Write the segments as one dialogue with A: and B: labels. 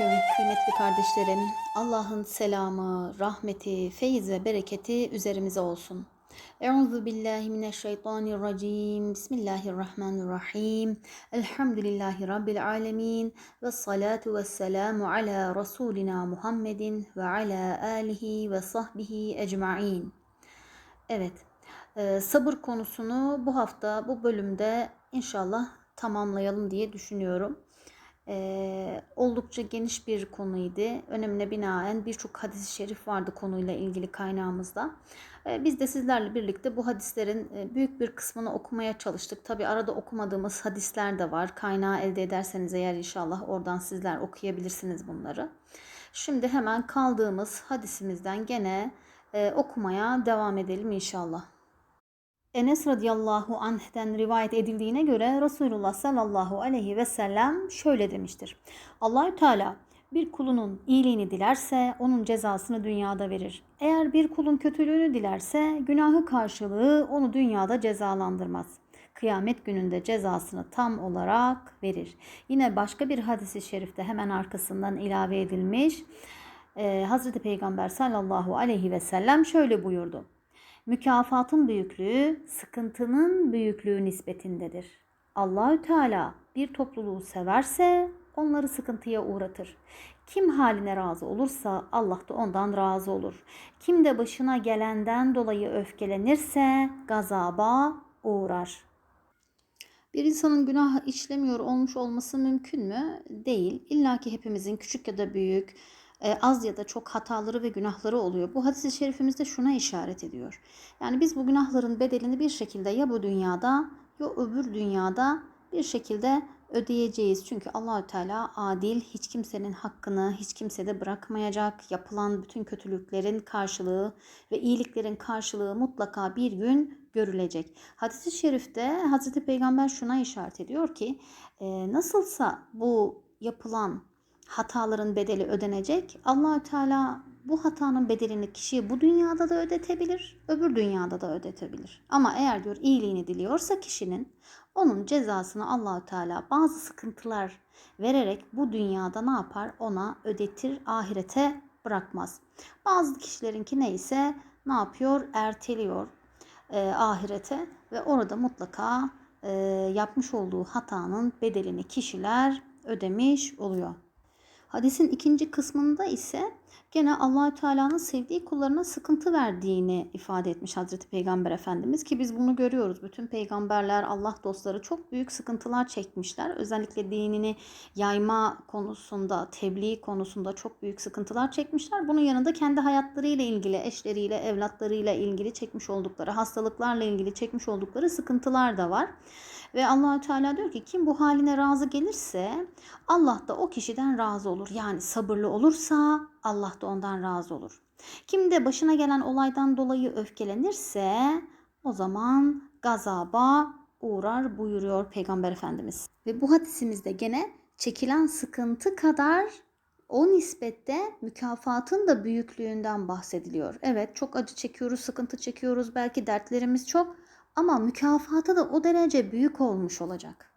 A: Aleyküm kıymetli kardeşlerim. Allah'ın selamı, rahmeti, feyiz ve bereketi üzerimize olsun. Euzu billahi mineşşeytanirracim. Bismillahirrahmanirrahim. Elhamdülillahi rabbil alamin ve salatu vesselamu ala rasulina Muhammedin ve ala alihi ve sahbihi ecmaîn. Evet, e, sabır konusunu bu hafta bu bölümde inşallah tamamlayalım diye düşünüyorum. Ee, oldukça geniş bir konuydu. Önemine binaen birçok hadis-i şerif vardı konuyla ilgili kaynağımızda. Ee, biz de sizlerle birlikte bu hadislerin e, büyük bir kısmını okumaya çalıştık. Tabi arada okumadığımız hadisler de var. Kaynağı elde ederseniz eğer inşallah oradan sizler okuyabilirsiniz bunları. Şimdi hemen kaldığımız hadisimizden gene e, okumaya devam edelim inşallah. Enes radıyallahu anh'ten rivayet edildiğine göre Resulullah sallallahu aleyhi ve sellem şöyle demiştir. Allahü Teala bir kulunun iyiliğini dilerse onun cezasını dünyada verir. Eğer bir kulun kötülüğünü dilerse günahı karşılığı onu dünyada cezalandırmaz. Kıyamet gününde cezasını tam olarak verir. Yine başka bir hadisi şerifte hemen arkasından ilave edilmiş. Ee, Hazreti Peygamber sallallahu aleyhi ve sellem şöyle buyurdu. Mükafatın büyüklüğü sıkıntının büyüklüğü nispetindedir. Allahü Teala bir topluluğu severse onları sıkıntıya uğratır. Kim haline razı olursa Allah da ondan razı olur. Kim de başına gelenden dolayı öfkelenirse gazaba uğrar. Bir insanın günah işlemiyor olmuş olması mümkün mü? Değil. İlla ki hepimizin küçük ya da büyük, az ya da çok hataları ve günahları oluyor. Bu hadis-i şerifimizde şuna işaret ediyor. Yani biz bu günahların bedelini bir şekilde ya bu dünyada ya öbür dünyada bir şekilde ödeyeceğiz. Çünkü Allahü Teala adil, hiç kimsenin hakkını hiç kimsede bırakmayacak. Yapılan bütün kötülüklerin karşılığı ve iyiliklerin karşılığı mutlaka bir gün görülecek. Hadis-i şerifte Hazreti Peygamber şuna işaret ediyor ki e, nasılsa bu yapılan hataların bedeli ödenecek. Allahü Teala bu hatanın bedelini kişiye bu dünyada da ödetebilir, öbür dünyada da ödetebilir. Ama eğer diyor iyiliğini diliyorsa kişinin onun cezasını Allahü Teala bazı sıkıntılar vererek bu dünyada ne yapar? Ona ödetir, ahirete bırakmaz. Bazı kişilerinki neyse ne yapıyor? Erteliyor e, ahirete ve orada mutlaka e, yapmış olduğu hatanın bedelini kişiler ödemiş oluyor. Hadisin ikinci kısmında ise gene Allahü Teala'nın sevdiği kullarına sıkıntı verdiğini ifade etmiş Hazreti Peygamber Efendimiz ki biz bunu görüyoruz. Bütün peygamberler, Allah dostları çok büyük sıkıntılar çekmişler. Özellikle dinini yayma konusunda, tebliğ konusunda çok büyük sıkıntılar çekmişler. Bunun yanında kendi hayatlarıyla ilgili, eşleriyle, evlatlarıyla ilgili çekmiş oldukları, hastalıklarla ilgili çekmiş oldukları sıkıntılar da var. Ve Allahü Teala diyor ki kim bu haline razı gelirse Allah da o kişiden razı olur. Yani sabırlı olursa Allah da ondan razı olur. Kim de başına gelen olaydan dolayı öfkelenirse o zaman gazaba uğrar buyuruyor Peygamber Efendimiz. Ve bu hadisimizde gene çekilen sıkıntı kadar o nispette mükafatın da büyüklüğünden bahsediliyor. Evet çok acı çekiyoruz, sıkıntı çekiyoruz, belki dertlerimiz çok ama mükafatı da o derece büyük olmuş olacak.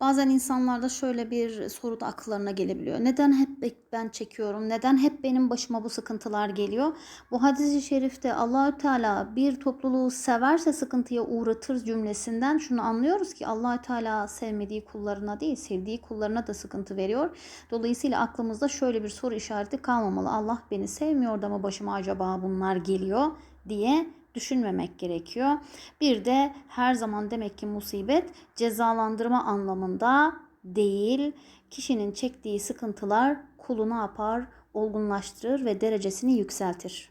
A: Bazen insanlarda şöyle bir soru da akıllarına gelebiliyor. Neden hep ben çekiyorum? Neden hep benim başıma bu sıkıntılar geliyor? Bu hadis-i şerifte Allahü Teala bir topluluğu severse sıkıntıya uğratır cümlesinden şunu anlıyoruz ki Allahü Teala sevmediği kullarına değil, sevdiği kullarına da sıkıntı veriyor. Dolayısıyla aklımızda şöyle bir soru işareti kalmamalı. Allah beni sevmiyor da mı başıma acaba bunlar geliyor diye düşünmemek gerekiyor. Bir de her zaman demek ki musibet cezalandırma anlamında değil. Kişinin çektiği sıkıntılar kulu ne yapar? Olgunlaştırır ve derecesini yükseltir.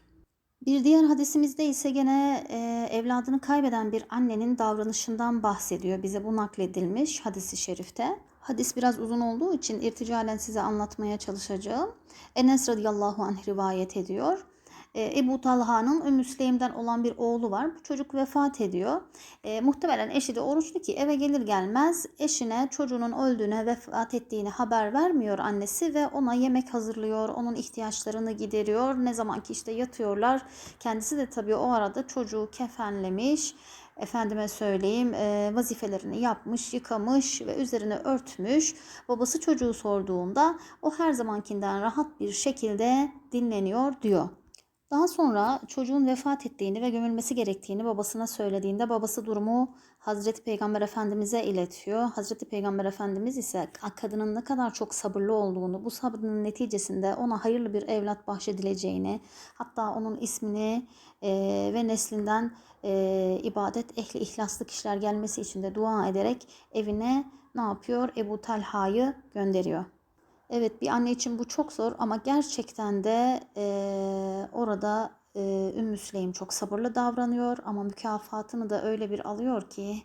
A: Bir diğer hadisimizde ise gene e, evladını kaybeden bir annenin davranışından bahsediyor. Bize bu nakledilmiş hadisi şerifte. Hadis biraz uzun olduğu için irticalen size anlatmaya çalışacağım. Enes radıyallahu anh rivayet ediyor. E, Ebu Talha'nın Ümmü olan bir oğlu var. Bu çocuk vefat ediyor. E, muhtemelen eşi de oruçlu ki eve gelir gelmez eşine çocuğunun öldüğüne, vefat ettiğini haber vermiyor annesi ve ona yemek hazırlıyor, onun ihtiyaçlarını gideriyor. Ne zaman ki işte yatıyorlar, kendisi de tabii o arada çocuğu kefenlemiş, efendime söyleyeyim e, vazifelerini yapmış, yıkamış ve üzerine örtmüş. Babası çocuğu sorduğunda o her zamankinden rahat bir şekilde dinleniyor diyor. Daha sonra çocuğun vefat ettiğini ve gömülmesi gerektiğini babasına söylediğinde babası durumu Hazreti Peygamber Efendimiz'e iletiyor. Hazreti Peygamber Efendimiz ise kadının ne kadar çok sabırlı olduğunu, bu sabrının neticesinde ona hayırlı bir evlat bahşedileceğini, hatta onun ismini e, ve neslinden e, ibadet ehli ihlaslı kişiler gelmesi için de dua ederek evine ne yapıyor? Ebu Talha'yı gönderiyor. Evet bir anne için bu çok zor ama gerçekten de e, orada e, Ümmü Süleym çok sabırlı davranıyor ama mükafatını da öyle bir alıyor ki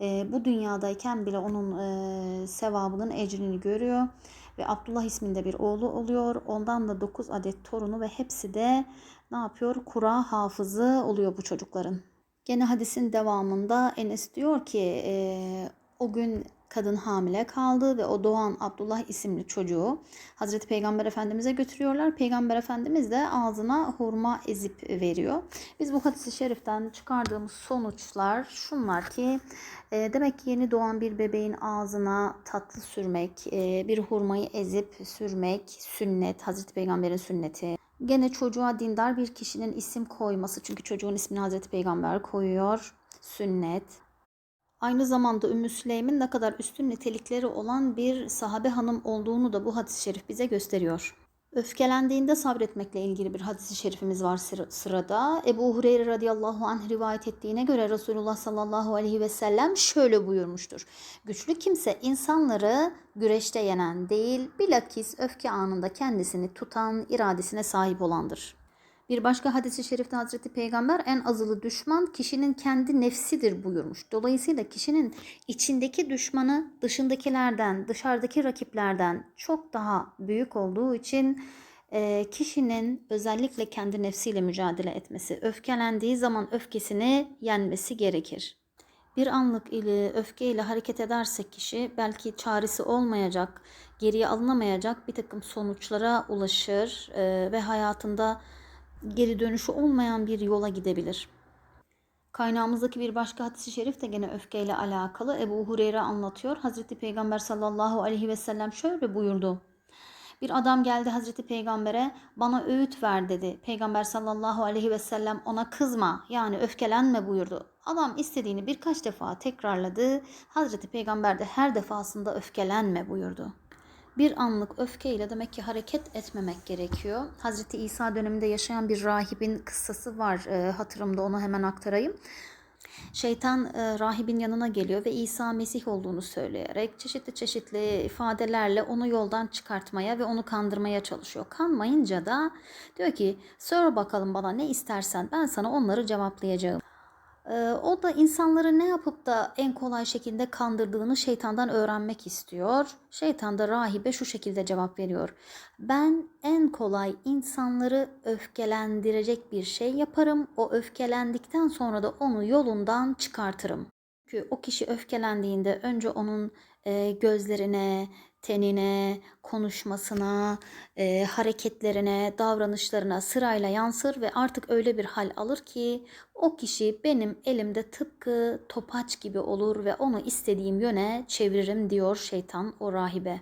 A: e, bu dünyadayken bile onun e, sevabının ecrini görüyor ve Abdullah isminde bir oğlu oluyor. Ondan da 9 adet torunu ve hepsi de ne yapıyor? Kura hafızı oluyor bu çocukların. Gene hadisin devamında Enes diyor ki e, o gün kadın hamile kaldı ve o doğan Abdullah isimli çocuğu Hazreti Peygamber Efendimiz'e götürüyorlar. Peygamber Efendimiz de ağzına hurma ezip veriyor. Biz bu hadisi şeriften çıkardığımız sonuçlar şunlar ki e, demek ki yeni doğan bir bebeğin ağzına tatlı sürmek, e, bir hurmayı ezip sürmek sünnet, Hazreti Peygamber'in sünneti. Gene çocuğa dindar bir kişinin isim koyması çünkü çocuğun ismini Hazreti Peygamber koyuyor. Sünnet. Aynı zamanda Ümmü Süleym'in ne kadar üstün nitelikleri olan bir sahabe hanım olduğunu da bu hadis-i şerif bize gösteriyor. Öfkelendiğinde sabretmekle ilgili bir hadis-i şerifimiz var sırada. Ebu Hureyre radıyallahu anh rivayet ettiğine göre Resulullah sallallahu aleyhi ve sellem şöyle buyurmuştur. Güçlü kimse insanları güreşte yenen değil, bilakis öfke anında kendisini tutan iradesine sahip olandır. Bir başka hadisi şerifte Hazreti Peygamber en azılı düşman kişinin kendi nefsidir buyurmuş. Dolayısıyla kişinin içindeki düşmanı dışındakilerden, dışarıdaki rakiplerden çok daha büyük olduğu için e, kişinin özellikle kendi nefsiyle mücadele etmesi, öfkelendiği zaman öfkesini yenmesi gerekir. Bir anlık ile öfke ile hareket ederse kişi belki çaresi olmayacak, geriye alınamayacak bir takım sonuçlara ulaşır e, ve hayatında geri dönüşü olmayan bir yola gidebilir. Kaynağımızdaki bir başka hadisi şerif de gene öfkeyle alakalı. Ebu Hureyre anlatıyor. Hazreti Peygamber sallallahu aleyhi ve sellem şöyle buyurdu. Bir adam geldi Hazreti Peygamber'e bana öğüt ver dedi. Peygamber sallallahu aleyhi ve sellem ona kızma yani öfkelenme buyurdu. Adam istediğini birkaç defa tekrarladı. Hazreti Peygamber de her defasında öfkelenme buyurdu bir anlık öfkeyle demek ki hareket etmemek gerekiyor. Hazreti İsa döneminde yaşayan bir rahibin kıssası var e, hatırımda onu hemen aktarayım. Şeytan e, rahibin yanına geliyor ve İsa Mesih olduğunu söyleyerek çeşitli çeşitli ifadelerle onu yoldan çıkartmaya ve onu kandırmaya çalışıyor. Kanmayınca da diyor ki sor bakalım bana ne istersen ben sana onları cevaplayacağım. O da insanları ne yapıp da en kolay şekilde kandırdığını şeytandan öğrenmek istiyor. Şeytan da rahibe şu şekilde cevap veriyor. Ben en kolay insanları öfkelendirecek bir şey yaparım. O öfkelendikten sonra da onu yolundan çıkartırım. Çünkü o kişi öfkelendiğinde önce onun gözlerine, tenine, konuşmasına, e, hareketlerine, davranışlarına sırayla yansır ve artık öyle bir hal alır ki o kişi benim elimde tıpkı topaç gibi olur ve onu istediğim yöne çeviririm diyor şeytan o rahibe.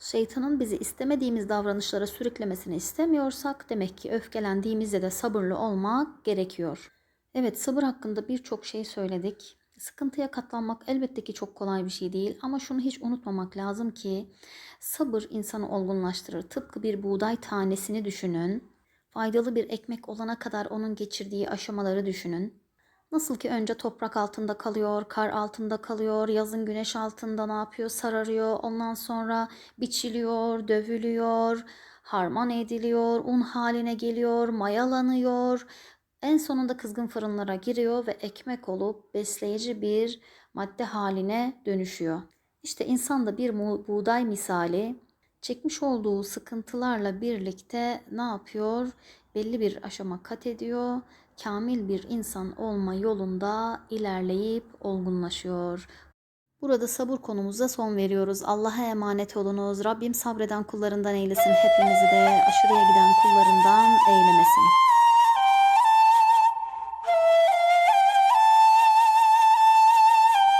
A: Şeytanın bizi istemediğimiz davranışlara sürüklemesini istemiyorsak demek ki öfkelendiğimizde de sabırlı olmak gerekiyor. Evet sabır hakkında birçok şey söyledik. Sıkıntıya katlanmak elbette ki çok kolay bir şey değil ama şunu hiç unutmamak lazım ki sabır insanı olgunlaştırır. Tıpkı bir buğday tanesini düşünün. Faydalı bir ekmek olana kadar onun geçirdiği aşamaları düşünün. Nasıl ki önce toprak altında kalıyor, kar altında kalıyor, yazın güneş altında ne yapıyor, sararıyor. Ondan sonra biçiliyor, dövülüyor, harman ediliyor, un haline geliyor, mayalanıyor. En sonunda kızgın fırınlara giriyor ve ekmek olup besleyici bir madde haline dönüşüyor. İşte insan da bir buğday misali çekmiş olduğu sıkıntılarla birlikte ne yapıyor? Belli bir aşama kat ediyor. Kamil bir insan olma yolunda ilerleyip olgunlaşıyor. Burada sabır konumuza son veriyoruz. Allah'a emanet olunuz. Rabbim sabreden kullarından eylesin. Hepimizi de aşırıya giden kullarından eylemesin.